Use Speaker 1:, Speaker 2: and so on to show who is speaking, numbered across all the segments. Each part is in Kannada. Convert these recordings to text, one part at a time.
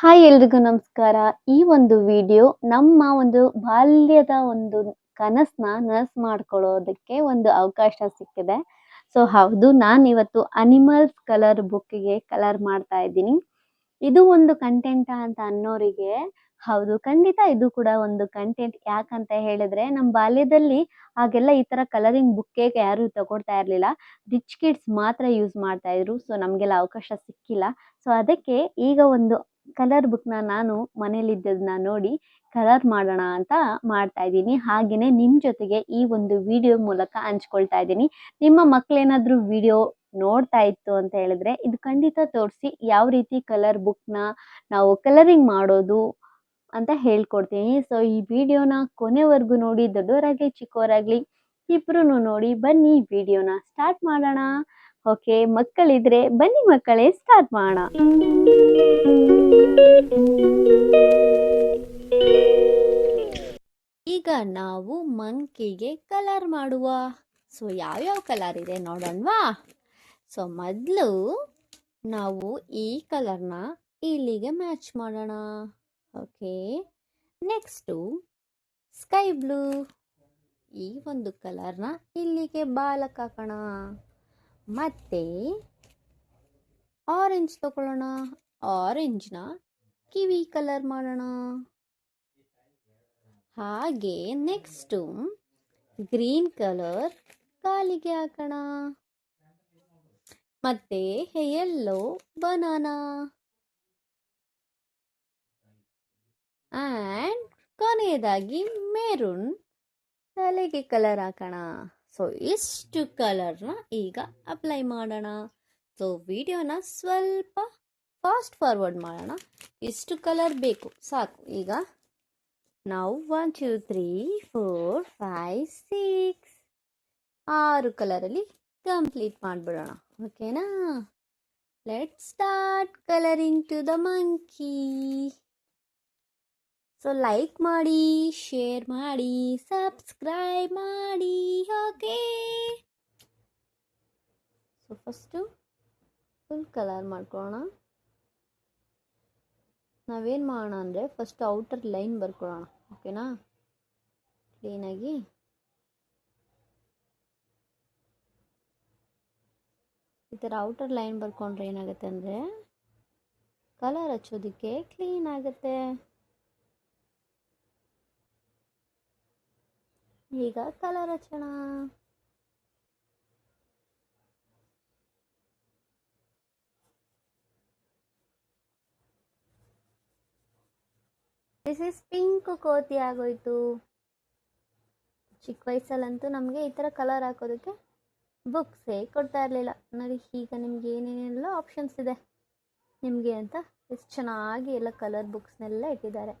Speaker 1: ಹಾಯ್ ಎಲ್ರಿಗೂ ನಮಸ್ಕಾರ. ಈ ಒಂದು ವಿಡಿಯೋ ನಮ್ಮ ಒಂದು ಬಾಲ್ಯದ ಒಂದು ಕನಸನ್ನ ನನಸು ಮಾಡ್ಕೊಳ್ಳೋದಕ್ಕೆ ಒಂದು ಅವಕಾಶ ಸಿಕ್ಕಿದೆ. ಸೊ ಹೌದು, ನಾನು ಇವತ್ತು ಅನಿಮಲ್ಸ್ ಕಲರ್ ಬುಕ್ಕಿಗೆ ಕಲರ್ ಮಾಡ್ತಾ ಇದ್ದೀನಿ. ಇದು ಒಂದು ಕಂಟೆಂಟ್ ಅಂತ ಅನ್ನೋರಿಗೆ ಹೌದು, ಖಂಡಿತ ಇದು ಕೂಡ ಒಂದು ಕಂಟೆಂಟ್ ಯಾಕಂತ ಹೇಳಿದ್ರೆ ನಮ್ಮ ಬಾಲ್ಯದಲ್ಲಿ ಹಾಗೆಲ್ಲ ಈ ತರ ಕಲರಿಂಗ್ ಬುಕ್ಕೇ ಯಾರು ತಗೊಳ್ತಾ ಇರ್ಲಿಲ್ಲ. ರಿಚ್ ಕಿಡ್ಸ್ ಮಾತ್ರ ಯೂಸ್ ಮಾಡ್ತಾ ಇದ್ರು. ಸೊ ನಮಗೆಲ್ಲ ಅವಕಾಶ ಸಿಕ್ಕಿಲ್ಲ. ಸೊ ಅದಕ್ಕೆ ಈಗ ಒಂದು ಕಲರ್ ಬುಕ್ನ ನಾನು ಮನೇಲಿದ್ದದನ್ನ ನೋಡಿ ಕಲರ್ ಮಾಡೋಣ ಅಂತ ಮಾಡ್ತಾ ಇದ್ದೀನಿ. ಹಾಗೆಯೇ ನಿಮ್ಮ ಜೊತೆಗೆ ಈ ಒಂದು ವಿಡಿಯೋ ಮೂಲಕ ಹಂಚ್ಕೊಳ್ತಾ ಇದ್ದೀನಿ. ನಿಮ್ಮ ಮಕ್ಕಳೇನಾದರೂ ವಿಡಿಯೋ ನೋಡ್ತಾ ಇತ್ತು ಅಂತ ಹೇಳಿದ್ರೆ ಇದು ಖಂಡಿತ ತೋರಿಸಿ ಯಾವ ರೀತಿ ಕಲರ್ ಬುಕ್ನ ನಾವು ಕಲರಿಂಗ್ ಮಾಡೋದು ಅಂತ ಹೇಳ್ಕೊಡ್ತೀನಿ. ಸೊ ಈ ವಿಡಿಯೋನ ಕೊನೆವರೆಗೂ ನೋಡಿ, ದೊಡ್ಡವರಾಗಲಿ, ಚಿಕ್ಕವರಾಗ್ಲಿ ಇಬ್ರು ನೋಡಿ, ಬನ್ನಿ ವಿಡಿಯೋನ ಸ್ಟಾರ್ಟ್ ಮಾಡೋಣ. ಓಕೆ ಮಕ್ಕಳಿದ್ರೆ ಬನ್ನಿ ಮಕ್ಕಳೇ ಸ್ಟಾರ್ಟ್ ಮಾಡೋಣ. ಈಗ ನಾವು ಮಂಕಿಗೆ ಕಲರ್ ಮಾಡುವ. ಸೊ ಯಾವ್ಯಾವ ಕಲರ್ ಇದೆ ನೋಡೋಣವಾ ಸೊ ಮೊದಲು ನಾವು ಈ ಕಲರ್ನ ಇಲ್ಲಿಗೆ ಮ್ಯಾಚ್ ಮಾಡೋಣ. ಓಕೆ ನೆಕ್ಸ್ಟು ಸ್ಕೈ ಬ್ಲೂ ಈ ಒಂದು ಕಲರ್ನ ಇಲ್ಲಿಗೆ ಬಾಲಕ್ಕೆ ಹಾಕೋಣ. ಮತ್ತೆ ಆರೆಂಜ್ ತಗೊಳ್ಳೋಣ. ಆರೆಂಜ್ನ ಕಿವಿ ಕಲರ್ ಮಾಡೋಣ. ಹಾಗೆ ನೆಕ್ಸ್ಟು ಗ್ರೀನ್ ಕಲರ್ ಕಾಲಿಗೆ ಹಾಕೋಣ. ಮತ್ತೆ ಎಲ್ಲೋ ಬನಾನಾ. ಆ್ಯಂಡ್ ಕೊನೆಯದಾಗಿ ಮೆರೂನ್ ತಲೆಗೆ ಕಲರ್ ಹಾಕೋಣ. ಸೊ, ಇಷ್ಟು ಕಲರ್ನ ಈಗ ಅಪ್ಲೈ ಮಾಡೋಣ. ಸೊ, ವಿಡಿಯೋನ ಸ್ವಲ್ಪ ಫಾಸ್ಟ್ ಫಾರ್ವರ್ಡ್ ಮಾಡೋಣ. ಇಷ್ಟು ಕಲರ್ ಬೇಕು. ಸಾಕು. ಈಗ ನಾವು one two three four five six ಆರು ಕಲರಲ್ಲಿ ಕಂಪ್ಲೀಟ್ ಮಾಡಿಬಿಡೋಣ. ಓಕೆನಾ let start colouring to the monkey so like ಮಾಡಿ ಶೇರ್ ಮಾಡಿ ಸಬ್ಸ್ಕ್ರೈಬ್ ಮಾಡಿ. Okay so first full colour ಮಾಡ್ಕೊಳ್ಳೋಣ. ನಾವೇನು ಮಾಡೋಣ ಅಂದರೆ ಫಸ್ಟ್ ಔಟರ್ ಲೈನ್ ಬರ್ಕೊಳ್ಳೋಣ ಓಕೆನಾ ಕ್ಲೀನಾಗಿ ಈ ಥರ ಔಟರ್ ಲೈನ್ ಬರ್ಕೊಂಡ್ರೆ ಏನಾಗುತ್ತೆ ಅಂದರೆ ಕಲರ್ ಹಚ್ಚೋದಕ್ಕೆ ಕ್ಲೀನ್ ಆಗುತ್ತೆ. ಈಗ ಕಲರ್ ಹಚ್ಚೋಣ. ದಿಸ್ ಇಸ್ ಪಿಂಕ್ ಕೋತಿ ಆಗೋಯ್ತು. ಚಿಕ್ಕ ವಯಸ್ಸಲ್ಲಂತೂ ನಮಗೆ ಈ ಥರ ಕಲರ್ ಹಾಕೋದಕ್ಕೆ ಬುಕ್ಸೇ ಕೊಡ್ತಾ ಇರಲಿಲ್ಲ. ನೋಡಿ, ಈಗ ನಿಮ್ಗೆ ಏನೇನೆಲ್ಲ ಆಪ್ಷನ್ಸ್ ಇದೆ. ನಿಮಗೆ ಅಂತ ಎಷ್ಟು ಚೆನ್ನಾಗಿ ಎಲ್ಲ ಕಲರ್ ಬುಕ್ಸ್ನೆಲ್ಲ ಇಟ್ಟಿದ್ದಾರೆ.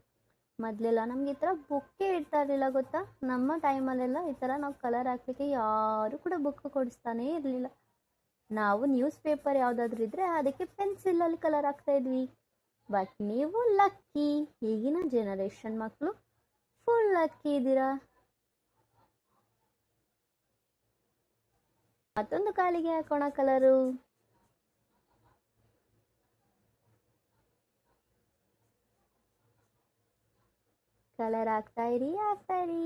Speaker 1: ಮೊದಲೆಲ್ಲ ನಮ್ಗೆ ಈ ಥರ ಬುಕ್ಕೇ ಇಡ್ತಾ ಇರಲಿಲ್ಲ, ಗೊತ್ತಾ? ನಮ್ಮ ಟೈಮಲ್ಲೆಲ್ಲ ಈ ಥರ ನಾವು ಕಲರ್ ಹಾಕ್ಲಿಕ್ಕೆ ಯಾರು ಕೂಡ ಬುಕ್ ಕೊಡಿಸ್ತಾನೆ ಇರಲಿಲ್ಲ. ನಾವು ನ್ಯೂಸ್ ಪೇಪರ್ ಯಾವುದಾದ್ರೂ ಇದ್ದರೆ ಅದಕ್ಕೆ ಪೆನ್ಸಿಲಲ್ಲಿ ಕಲರ್ ಹಾಕ್ತಾ ಇದ್ವಿ. ಬಟ್ ನೀವು ಲಕ್ಕಿ ಈಗಿನ ಜನರೇಷನ್ ಮಕ್ಕಳು ಫುಲ್ ಲಕ್ಕಿ ಇದ್ದೀರಾ ಮತ್ತೊಂದು ಕಾಲಿಗೆ ಹಾಕೋಣ ಕಲರು. ಕಲರ್ ಆಗ್ತಾ ಇರಿ ಆಗ್ತಾ ಇರಿ.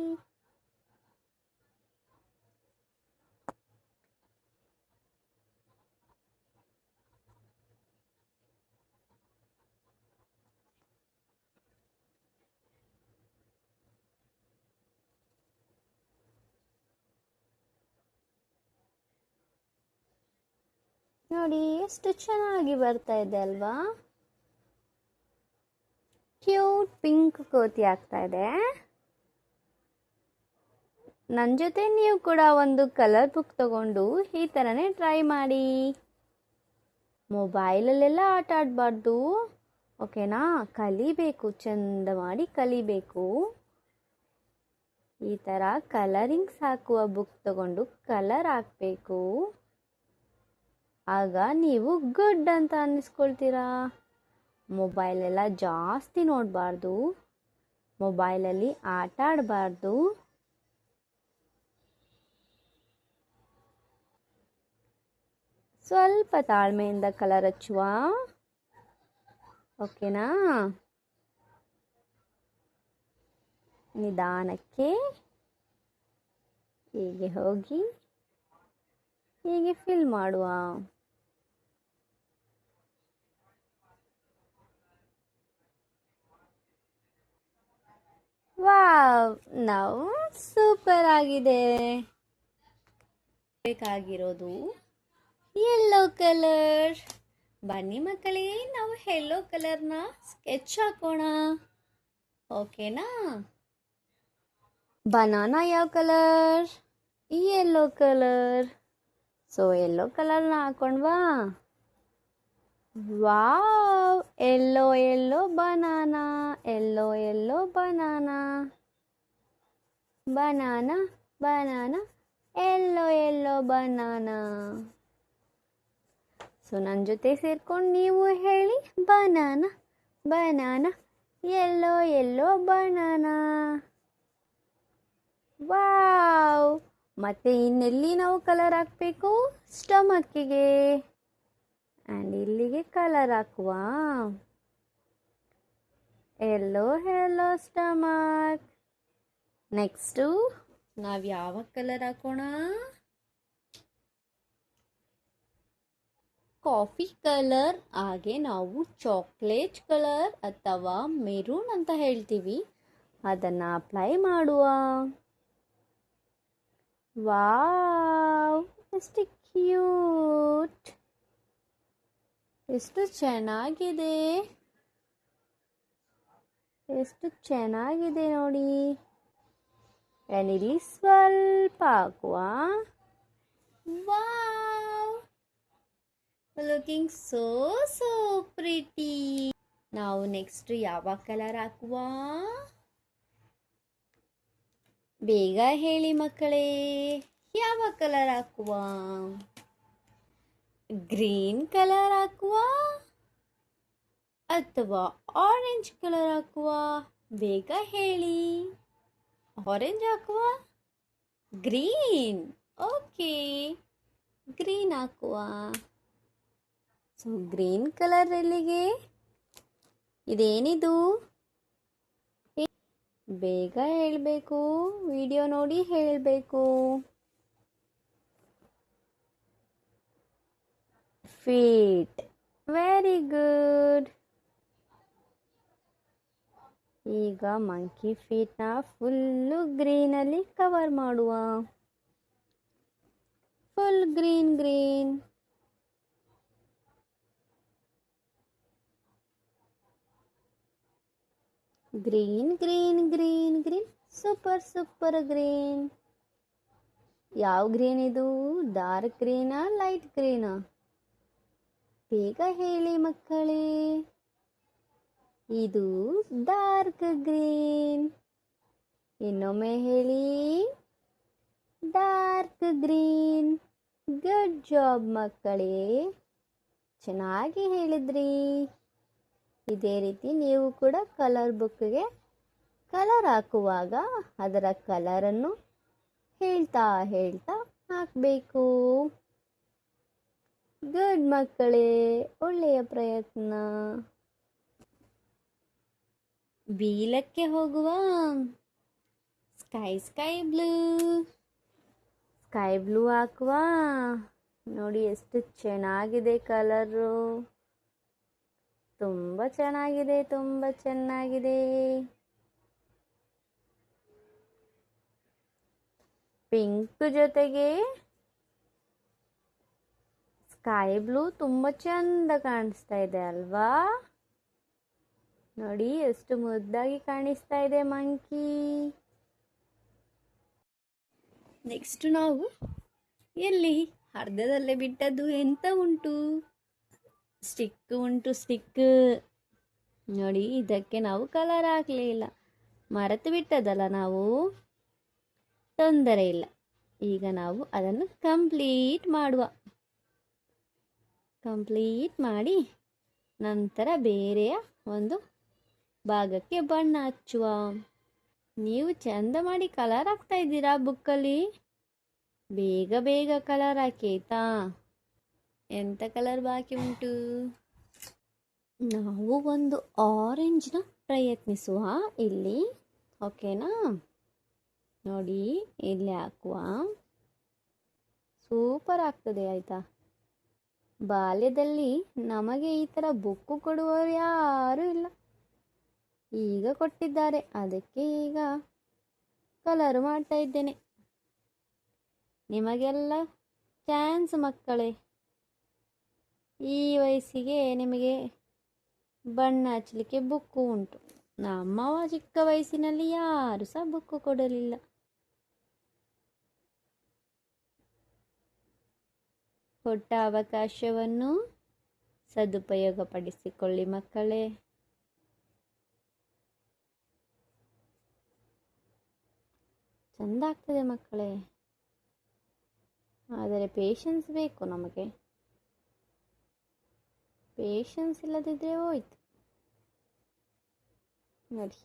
Speaker 1: ನೋಡಿ, ಎಷ್ಟು ಚೆನ್ನಾಗಿ ಬರ್ತಾ ಇದೆ ಅಲ್ವಾ? ಕ್ಯೂಟ್ ಪಿಂಕ್ ಕೋತಿ ಆಗ್ತಾ ಇದೆ. ನನ್ನ ಜೊತೆ ನೀವು ಕೂಡ ಒಂದು ಕಲರ್ ಬುಕ್ ತಗೊಂಡು ಈ ಥರನೇ ಟ್ರೈ ಮಾಡಿ. ಮೊಬೈಲಲ್ಲೆಲ್ಲ ಆಟ ಆಡಬಾರ್ದು. ಓಕೆನಾ ಕಲಿಬೇಕು, ಚಂದ ಮಾಡಿ ಕಲಿಬೇಕು. ಈ ಥರ ಕಲರಿಂಗ್ಸ್ ಹಾಕುವ ಬುಕ್ ತಗೊಂಡು ಕಲರ್ ಹಾಕಬೇಕು. ಆಗ ನೀವು ಗುಡ್ ಅಂತ ಅನ್ನಿಸ್ಕೊಳ್ತೀರಾ? ಮೊಬೈಲೆಲ್ಲ ಜಾಸ್ತಿ ನೋಡಬಾರ್ದು. ಮೊಬೈಲಲ್ಲಿ ಆಟ ಆಡಬಾರ್ದು. ಸ್ವಲ್ಪ ತಾಳ್ಮೆಯಿಂದ ಕಲರ್ ಹಚ್ಚುವ. ಓಕೆನಾ ನಿಧಾನಕ್ಕೆ. ಹೀಗೆ ಹೋಗಿ, ಹೀಗೆ ಫಿಲ್ ಮಾಡುವ. ವಾವ್, ನಾವು ಸೂಪರ್ ಆಗಿದೆ. ಬೇಕಾಗಿರೋದು ಯೆಲ್ಲೋ ಕಲರ್ ಬನ್ನಿ ಮಕ್ಕಳೇ, ನಾವು ಯೆಲ್ಲೋ ಕಲರ್ನ ಸ್ಕೆಚ್ ಹಾಕೋಣ. ಓಕೆನಾ? ಬನಾನಾ ಯಾವ colour yellow colour so yellow ಕಲರ್ನ ಹಾಕೊಂಡ್ವಾ? Wow, yellow yellow banana, yellow yellow banana. Banana banana, yellow yellow banana. So ನನ್ನ ಜೊತೆ ಸೇರ್ಕೊಂಡು ನೀವು ಹೇಳಿ, banana banana, yellow yellow banana. Wow, ಮತ್ತೆ ಇನ್ನೆಲ್ಲಿ ನಾವು ಕಲರ್ ಹಾಕಬೇಕು? ಸ್ಟಮಕ್ಕಿಗೆ ಆ್ಯಂಡ್ ಇಲ್ಲಿಗೆ ಕಲರ್ ಹಾಕುವ. ಎಲ್ಲೋ ಎಲ್ಲೋ ಸ್ಟಮಕ್ ನೆಕ್ಸ್ಟು ನಾವು ಯಾವ ಕಲರ್ ಹಾಕೋಣ? ಕಾಫಿ ಕಲರ್ ಹಾಗೆ ನಾವು ಚಾಕ್ಲೇಟ್ ಕಲರ್ ಅಥವಾ ಮೆರೂನ್ ಅಂತ ಹೇಳ್ತೀವಿ. ಅದನ್ನು ಅಪ್ಲೈ ಮಾಡುವ. ವಾವ್ ಎಷ್ಟು ಕ್ಯೂಟ್ ಎಷ್ಟು ಚೆನ್ನಾಗಿದೆ? ಎಷ್ಟು ಚೆನ್ನಾಗಿದೆ ನೋಡಿ. ಇಲ್ಲಿ ಸ್ವಲ್ಪ ಹಾಕುವ. Wow! Looking so so pretty ನಾವು ನೆಕ್ಸ್ಟ್ ಯಾವ ಕಲರ್ ಹಾಕುವ? ಬೇಗ ಹೇಳಿ ಮಕ್ಕಳೇ ಯಾವ ಕಲರ್ ಹಾಕುವ? ಗ್ರೀನ್ ಕಲರ್ ಹಾಕುವ ಅಥವಾ ಆರೆಂಜ್ ಕಲರ್ ಹಾಕುವ? ಬೇಗ ಹೇಳಿ. ಆರೆಂಜ್ ಹಾಕುವ? ಗ್ರೀನ್. ಓಕೆ. ಗ್ರೀನ್ ಹಾಕುವ. ಸೊ ಗ್ರೀನ್ ಕಲರ್ ಎಲ್ಲಿಗೆ? ಇದೇನಿದು? ಬೇಗ ಹೇಳಬೇಕು. ವಿಡಿಯೋ ನೋಡಿ ಹೇಳಬೇಕು. ಫೀಟ್ ವೆರಿ ಗುಡ್ ಈಗ ಮಂಕಿ ಫೀಟ್ನ ಫುಲ್ಲು ಗ್ರೀನಲ್ಲಿ ಕವರ್ ಮಾಡುವ. Full green green green green green green super super green ಯಾವ ಗ್ರೀನ್ ಇದು? ಡಾರ್ಕ್ ಗ್ರೀನಾ ಲೈಟ್ ಗ್ರೀನಾ ಬೇಗ ಹೇಳಿ ಮಕ್ಕಳೇ. ಇದು ಡಾರ್ಕ್ ಗ್ರೀನ್. ಇನ್ನೊಮ್ಮೆ ಹೇಳಿ. Dark green. ಗುಡ್ ಜಾಬ್ ಮಕ್ಕಳೇ. ಚೆನ್ನಾಗಿ ಹೇಳಿದ್ರಿ. ಇದೇ ರೀತಿ ನೀವು ಕೂಡ ಕಲರ್ ಬುಕ್ಗೆ ಕಲರ್ ಹಾಕುವಾಗ ಅದರ ಕಲರನ್ನು ಹೇಳ್ತಾ ಹೇಳ್ತಾ ಹಾಕಬೇಕು. ಗುಡ್ ಮಕ್ಕಳೇ, ಒಳ್ಳೆಯ ಪ್ರಯತ್ನ. ಬೀಲಕ್ಕೆ ಹೋಗುವ. Sky sky blue. Sky blue ಹಾಕುವ. ನೋಡಿ ಎಷ್ಟು ಚೆನ್ನಾಗಿದೆ ಕಲರು. ತುಂಬ ಚೆನ್ನಾಗಿದೆ ತುಂಬ ಚೆನ್ನಾಗಿದೆ. ಪಿಂಕ್ ಜೊತೆಗೆ ಸ್ಕೈ ಬ್ಲೂ ತುಂಬ ಚಂದ ಕಾಣಿಸ್ತಾ ಇದೆ ಅಲ್ವಾ? ನೋಡಿ, ಎಷ್ಟು ಮುದ್ದಾಗಿ ಕಾಣಿಸ್ತಾ ಇದೆ ಮಂಕಿ. ನೆಕ್ಸ್ಟ್ ನಾವು ಎಲ್ಲಿ? ಅರ್ಧದಲ್ಲೇ ಬಿಟ್ಟದ್ದು ಎಂತ ಉಂಟು? ಸ್ಟಿಕ್ ಉಂಟು, ಸ್ಟಿಕ್. ನೋಡಿ, ಇದಕ್ಕೆ ನಾವು ಕಲರ್ ಹಾಕಲಿಲ್ಲ ಮರೆತು ಬಿಟ್ಟದಲ್ಲ ನಾವು? ತೊಂದರೆ ಇಲ್ಲ. ಈಗ ನಾವು ಅದನ್ನು ಕಂಪ್ಲೀಟ್ ಮಾಡುವ. ಕಂಪ್ಲೀಟ್ ಮಾಡಿ ನಂತರ ಬೇರೆಯ ಒಂದು ಭಾಗಕ್ಕೆ ಬಣ್ಣ ಹಚ್ಚುವ. ನೀವು ಚಂದ ಮಾಡಿ ಕಲರ್ ಹಾಕ್ತಾ ಇದ್ದೀರಾ ಬುಕ್ಕಲ್ಲಿ ಬೇಗ ಬೇಗ ಕಲರ್ ಹಾಕಿ ಆಯ್ತಾ ಎಂಥ ಕಲರ್ ಬಾಕಿ ಉಂಟು? ನಾವು ಒಂದು ಆರೆಂಜ್ನ ಪ್ರಯತ್ನಿಸುವ. ಇಲ್ಲಿ ಓಕೆನಾ ನೋಡಿ, ಇಲ್ಲಿ ಹಾಕುವ. ಸೂಪರ್ ಆಗ್ತದೆ, ಆಯಿತಾ? ಬಾಲ್ಯದಲ್ಲಿ ನಮಗೆ ಈ ಥರ ಬುಕ್ಕು ಕೊಡುವವರು ಯಾರೂ ಇಲ್ಲ. ಈಗ ಕೊಟ್ಟಿದ್ದಾರೆ. ಅದಕ್ಕೆ ಈಗ ಕಲರ್ ಮಾಡ್ತಾ ಇದ್ದೇನೆ. ನಿಮಗೆಲ್ಲ ಚಾನ್ಸ್ ಮಕ್ಕಳೇ. ಈ ವಯಸ್ಸಿಗೆ ನಿಮಗೆ ಬಣ್ಣ ಹಚ್ಚಲಿಕ್ಕೆ ಬುಕ್ಕು ಉಂಟು. ನಮ್ಮ ಚಿಕ್ಕ ವಯಸ್ಸಿನಲ್ಲಿ ಯಾರು ಸಹ ಬುಕ್ಕು ಕೊಡಲಿಲ್ಲ. ಕೊಟ್ಟ ಅವಕಾಶವನ್ನು ಸದುಪಯೋಗಪಡಿಸಿಕೊಳ್ಳಿ ಮಕ್ಕಳೇ. ಚಂದ ಆಗ್ತದೆ ಮಕ್ಕಳೇ. ಆದರೆ ಪೇಷನ್ಸ್ ಬೇಕು ನಮಗೆ. ಪೇಷನ್ಸ್ ಇಲ್ಲದಿದ್ದರೆ ಹೋಯ್ತು. ನೋಡಿ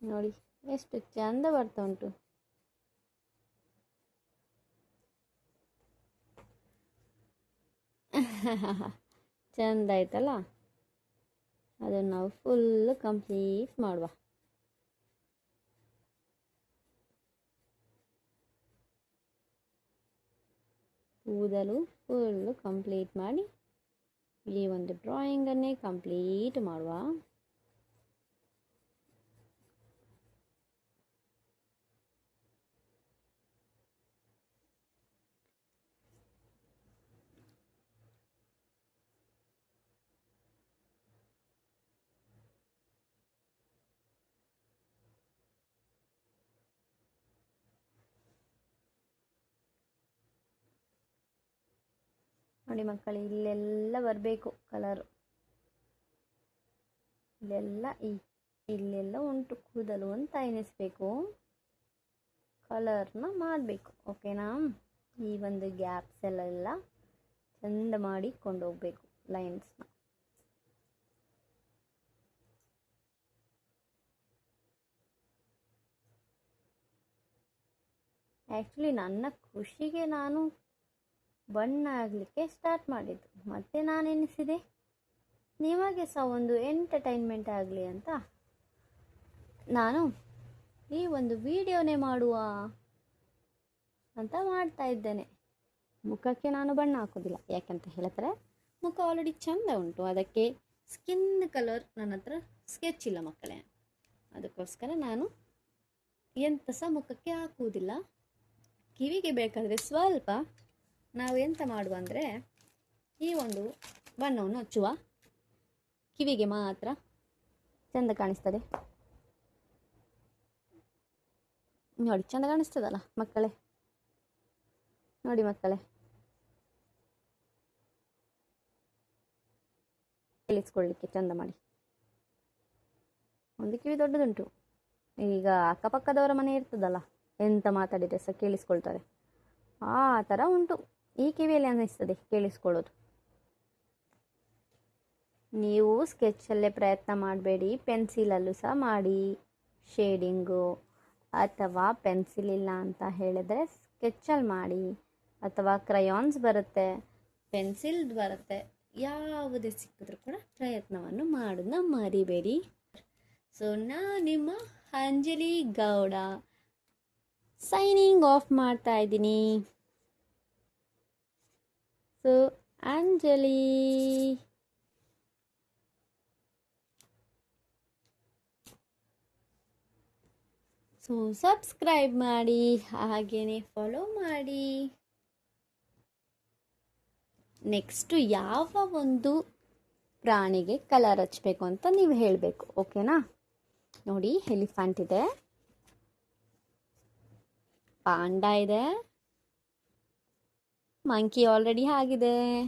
Speaker 1: ನೋಡಿ, ಎಷ್ಟು ಚಂದ ಬರ್ತಾ ಉಂಟು. ಚಂದ ಆಯ್ತಲ್ಲ ಅದನ್ನು ನಾವು ಫುಲ್ ಕಂಪ್ಲೀಟ್ ಮಾಡುವ. ಕೂದಲು ಫುಲ್ಲು ಕಂಪ್ಲೀಟ್ ಮಾಡಿ ಈ ಒಂದು ಡ್ರಾಯಿಂಗನ್ನೇ ಕಂಪ್ಲೀಟ್ ಮಾಡುವ. ನೋಡಿ ಮಕ್ಕಳು, ಇಲ್ಲೆಲ್ಲ ಬರಬೇಕು ಕಲರು ಇಲ್ಲೆಲ್ಲ ಈ, ಇಲ್ಲೆಲ್ಲ ಉಂಟು, ಕೂದಲು ಅಂತ ಎನಿಸ್ಬೇಕು ಕಲರ್ನ ಮಾಡಬೇಕು ಓಕೆನಾ ಈ ಒಂದು ಗ್ಯಾಪ್ಸ್ ಎಲ್ಲ ಚಂದ ಚೆಂದ ಮಾಡಿ ಕೊಂಡೋಗ್ಬೇಕು ಲೈನ್ಸ್ನ ಆ್ಯಕ್ಚುಲಿ ನನ್ನ ಖುಷಿಗೆ ನಾನು ಬಣ್ಣ ಆಗಲಿಕ್ಕೆ ಸ್ಟಾರ್ಟ್ ಮಾಡಿದ್ದು. ಮತ್ತೆ ನಾನು ಎನಿಸಿದೆ ನಿಮಗೆ ಸಹ ಒಂದು ಎಂಟರ್ಟೈನ್ಮೆಂಟ್ ಆಗಲಿ ಅಂತ. ನಾನು ಈ ಒಂದು ವಿಡಿಯೋನೇ ಮಾಡುವ ಅಂತ ಮಾಡ್ತಾ ಇದ್ದೇನೆ. ಮುಖಕ್ಕೆ ನಾನು ಬಣ್ಣ ಹಾಕೋದಿಲ್ಲ ಯಾಕಂತ ಹೇಳಿದ್ರೆ, ಮುಖ ಆಲ್ರೆಡಿ ಚೆಂದ ಉಂಟು. ಅದಕ್ಕೆ ಸ್ಕಿನ್ ಕಲರ್ ನನ್ನ ಹತ್ರ ಸ್ಕೆಚ್ ಇಲ್ಲ ಮಕ್ಕಳೇ. ಅದಕ್ಕೋಸ್ಕರ ನಾನು ಎಂತ ಸಹ ಮುಖಕ್ಕೆ ಹಾಕುವುದಿಲ್ಲ. ಕಿವಿಗೆ ಬೇಕಾದರೆ ಸ್ವಲ್ಪ ನಾವು ಎಂತ ಮಾಡುವ ಅಂದರೆ ಈ ಒಂದು ಬಣ್ಣವನ್ನು ಹಚ್ಚುವ. ಕಿವಿಗೆ ಮಾತ್ರ ಚಂದ ಕಾಣಿಸ್ತದೆ. ನೋಡಿ, ಚಂದ ಕಾಣಿಸ್ತದಲ್ಲ ಮಕ್ಕಳೇ? ನೋಡಿ ಮಕ್ಕಳೇ. ಕೇಳಿಸ್ಕೊಳ್ಳಿಕ್ಕೆ ಚಂದ ಮಾಡಿ. ಒಂದು ಕಿವಿ ದೊಡ್ಡದುಂಟು. ಈಗ ಅಕ್ಕಪಕ್ಕದವರ ಮನೆ ಇರ್ತದಲ್ಲ, ಎಂತ ಮಾತಾಡಿದ್ರೆ ಸಹ ಕೇಳಿಸ್ಕೊಳ್ತಾರೆ. ಆ ಥರ ಉಂಟು. ಈ ಕಿವಿಯಲ್ಲಿ ಅನ್ನಿಸ್ತದೆ? ಕೇಳಿಸ್ಕೊಳ್ಳೋದು. ನೀವು ಸ್ಕೆಚ್ಚಲ್ಲೇ ಪ್ರಯತ್ನ ಮಾಡಬೇಡಿ, ಪೆನ್ಸಿಲಲ್ಲೂ ಸಹ ಮಾಡಿ. ಶೇಡಿಂಗು ಅಥವಾ ಪೆನ್ಸಿಲ್ ಇಲ್ಲ ಅಂತ ಹೇಳಿದ್ರೆ ಸ್ಕೆಚ್ಚಲ್ಲಿ ಮಾಡಿ. ಅಥವಾ ಕ್ರಯಾನ್ಸ್ ಬರುತ್ತೆ, ಪೆನ್ಸಿಲ್ ಬರುತ್ತೆ, ಯಾವುದೇ ಸಿಕ್ಕಿದ್ರೂ ಕೂಡ ಪ್ರಯತ್ನವನ್ನು ಮಾಡೋದನ್ನ ಮರಿಬೇಡಿ. ಸೊ ನಾ ನಿಮ್ಮ ಅಂಜಲಿ ಗೌಡ. ಸೈನಿಂಗ್ ಆಫ್ ಮಾಡ್ತಾ ಇದ್ದೀನಿ. ಸೊ ಅಂಜಲಿ ಸೊ ಸಬ್ಸ್ಕ್ರೈಬ್ ಮಾಡಿ ಹಾಗೆಯೇ ಫಾಲೋ ಮಾಡಿ. ನೆಕ್ಸ್ಟು ಯಾವ ಒಂದು ಪ್ರಾಣಿಗೆ ಕಲರ್ ಹಚ್ಚಬೇಕು ಅಂತ ನೀವು ಹೇಳಬೇಕು ಓಕೆನಾ ನೋಡಿ ಎಲಿಫೆಂಟ್ ಇದೆ. ಪಾಂಡ ಇದೆ. ಮಂಕಿ ಆಲ್ರೆಡಿ ಆಗಿದೆ.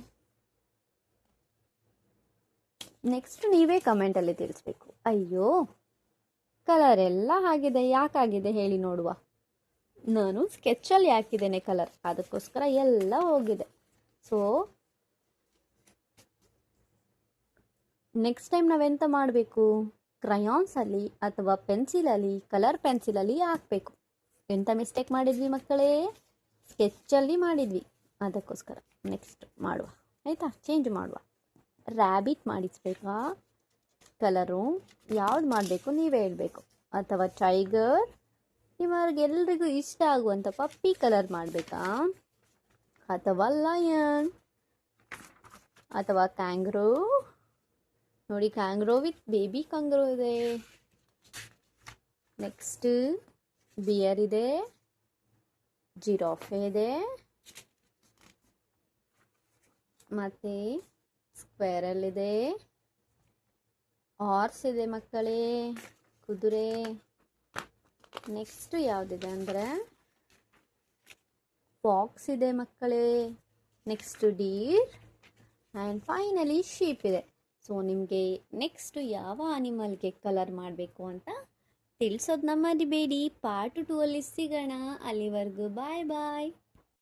Speaker 1: ನೆಕ್ಸ್ಟ್ ನೀವೇ ಕಮೆಂಟಲ್ಲಿ ತಿಳಿಸ್ಬೇಕು. ಅಯ್ಯೋ ಕಲರ್ ಎಲ್ಲ ಆಗಿದೆ ಯಾಕಾಗಿದೆ ಹೇಳಿ ನೋಡುವ. ನಾನು ಸ್ಕೆಚ್ಚಲ್ಲಿ ಹಾಕಿದ್ದೇನೆ ಕಲರ್ ಅದಕ್ಕೋಸ್ಕರ ಎಲ್ಲ ಹೋಗಿದೆ. ಸೊ ನೆಕ್ಸ್ಟ್ ಟೈಮ್ ನಾವೆಂತ ಮಾಡಬೇಕು? ಕ್ರಯಾನ್ಸಲ್ಲಿ ಅಥವಾ ಪೆನ್ಸಿಲಲ್ಲಿ ಕಲರ್ ಪೆನ್ಸಿಲಲ್ಲಿ ಹಾಕಬೇಕು. ಎಂಥ ಮಿಸ್ಟೇಕ್ ಮಾಡಿದ್ವಿ ಮಕ್ಕಳೇ? ಸ್ಕೆಚ್ಚಲ್ಲಿ ಮಾಡಿದ್ವಿ. ಅದಕ್ಕೋಸ್ಕರ ನೆಕ್ಸ್ಟ್ ಮಾಡುವ. ಆಯಿತಾ? ಚೇಂಜ್ ಮಾಡುವ. ರ್ಯಾಬಿಟ್ ಮಾಡಿಸ್ಬೇಕಾ? ಕಲರು ಯಾವ್ದು ಮಾಡಬೇಕು? ನೀವೇ ಹೇಳಬೇಕು. ಅಥವಾ ಟೈಗರ್ ನಿಮಗೆಲ್ರಿಗೂ ಇಷ್ಟ ಆಗುವಂಥ ಪಪ್ಪಿ ಕಲರ್ ಮಾಡಬೇಕಾ? ಅಥವಾ ಲಯನ್ ಅಥವಾ ಕ್ಯಾಂಗ್ರೋ ನೋಡಿ ಕ್ಯಾಂಗ್ರೋ ವಿತ್ ಬೇಬಿ ಕ್ಯಾಂಗ್ರೋ ಇದೆ. ನೆಕ್ಸ್ಟ್ ಬಿಯರ್ ಇದೆ. ಜಿರಾಫೆ ಇದೆ. ಮತ್ತು ಸ್ಕ್ವೇರಲ್ ಇದೆ. ಹಾರ್ಸ್ ಇದೆ ಮಕ್ಕಳೇ, ಕುದುರೆ. ನೆಕ್ಸ್ಟ್ ಯಾವುದಿದೆ ಅಂದರೆ ಫಾಕ್ಸ್ ಇದೆ ಮಕ್ಕಳೇ. Next deer and finally sheep ಇದೆ. ಸೊ ನಿಮಗೆ ನೆಕ್ಸ್ಟ್ ಯಾವ ಅನಿಮಲ್ಗೆ ಕಲರ್ ಮಾಡಬೇಕು ಅಂತ ತಿಳಿಸೋದನ್ನ ಮರಿಬೇಡಿ ಪಾರ್ಟ್ ಟೂ ಅಲ್ಲಿ ಸಿಗೋಣ. ಅಲ್ಲಿವರೆಗೂ ಬಾಯ್ ಬಾಯ್